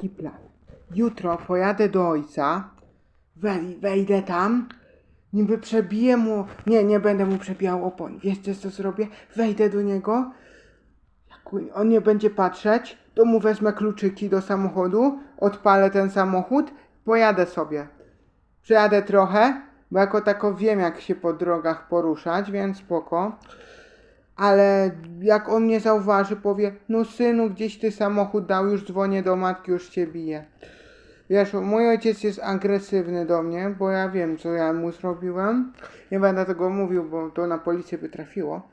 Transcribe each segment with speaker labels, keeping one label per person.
Speaker 1: taki plan. Jutro pojadę do ojca, wej, wejdę tam, niby przebiję mu, nie, nie będę mu przebijał opon. Wiecie co zrobię? Wejdę do niego, jak on nie będzie patrzeć, to mu wezmę kluczyki do samochodu, odpalę ten samochód, pojadę sobie. Przejadę trochę, bo jako tako wiem jak się po drogach poruszać, więc spoko. Ale jak on mnie zauważy, powie, no synu, gdzieś ty samochód dał, już dzwonię do matki, już cię bije. Wiesz, mój ojciec jest agresywny do mnie, bo ja wiem, co ja mu zrobiłem. Nie będę tego mówił, bo to na policję by trafiło.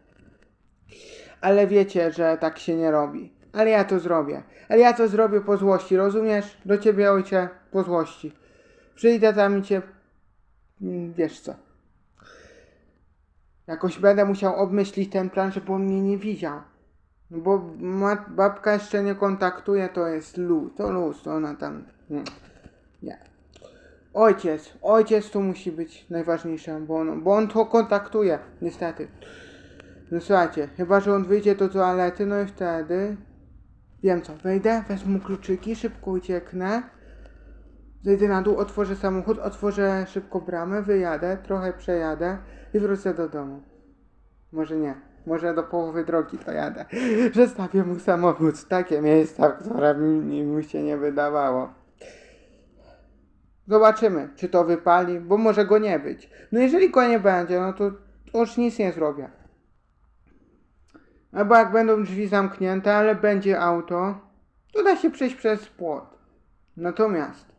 Speaker 1: Ale wiecie, że tak się nie robi. Ale ja to zrobię. Ale ja to zrobię po złości, rozumiesz? Do ciebie, ojcze, po złości. Przyjdę tam i cię... Wiesz co. Jakoś będę musiał obmyślić ten plan, żeby on mnie nie widział. No bo ma, babka jeszcze nie kontaktuje, to jest luz. To luz, to ona tam... Nie. Ojciec, ojciec tu musi być najważniejszy, bo on, bo on to kontaktuje, niestety. No słuchajcie, chyba że on wyjdzie do toalety, no i wtedy... Wiem co, wejdę, wezmę kluczyki, szybko ucieknę. Zejdę na dół, otworzę samochód, otworzę szybko bramę, wyjadę, trochę przejadę i wrócę do domu. Może nie, może do połowy drogi to jadę. Zostawię mu samochód w takie miejsca, które mi, mu się nie wydawało. Zobaczymy, czy to wypali, bo może go nie być. No jeżeli go nie będzie, no to, to już nic nie zrobię. Albo jak będą drzwi zamknięte, ale będzie auto, to da się przejść przez płot. Natomiast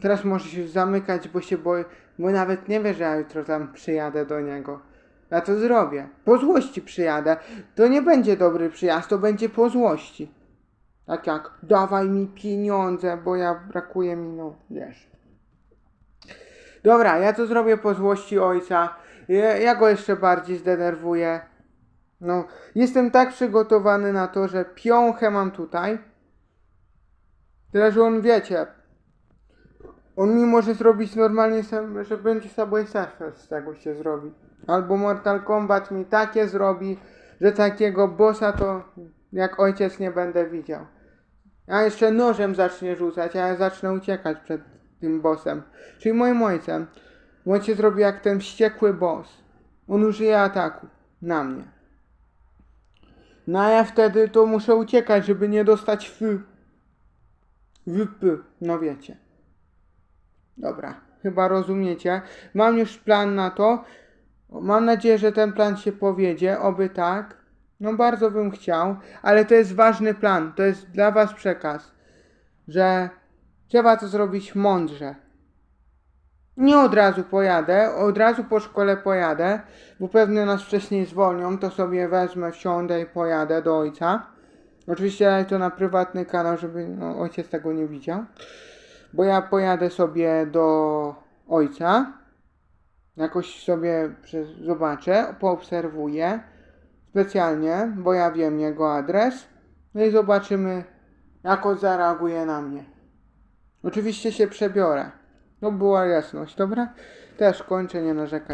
Speaker 1: teraz może się zamykać, bo się boję, bo nawet nie wie, że ja jutro tam przyjadę do niego. Ja to zrobię. Po złości przyjadę. To nie będzie dobry przyjazd, to będzie po złości. Tak jak dawaj mi pieniądze, bo ja brakuje mi, no wiesz. Dobra, ja to zrobię po złości ojca. Ja, ja go jeszcze bardziej zdenerwuję. No, jestem tak przygotowany na to, że piąchę mam tutaj. Tyle, że on wiecie. On mi może zrobić normalnie, sam, że będzie Subway Surfer z tego się zrobi. Albo Mortal Kombat mi takie zrobi, że takiego bossa to jak ojciec nie będę widział. A jeszcze nożem zacznie rzucać, a ja zacznę uciekać przed tym bossem. Czyli moim ojcem. On się zrobi jak ten wściekły boss. On użyje ataku na mnie. No a ja wtedy to muszę uciekać, żeby nie dostać. W p. No wiecie. Dobra, chyba rozumiecie. Mam już plan na to. Mam nadzieję, że ten plan się powiedzie, oby tak. No bardzo bym chciał, ale to jest ważny plan, to jest dla was przekaz, że trzeba to zrobić mądrze. Nie od razu pojadę, od razu po szkole pojadę, bo pewnie nas wcześniej zwolnią, to sobie wezmę, wsiądę i pojadę do ojca. Oczywiście to na prywatny kanał, żeby no, ojciec tego nie widział. Bo ja pojadę sobie do ojca, jakoś sobie zobaczę, poobserwuję specjalnie, bo ja wiem jego adres. No i zobaczymy, jak on zareaguje na mnie. Oczywiście się przebiorę. No była jasność, dobra? Też kończę, nie narzekaj.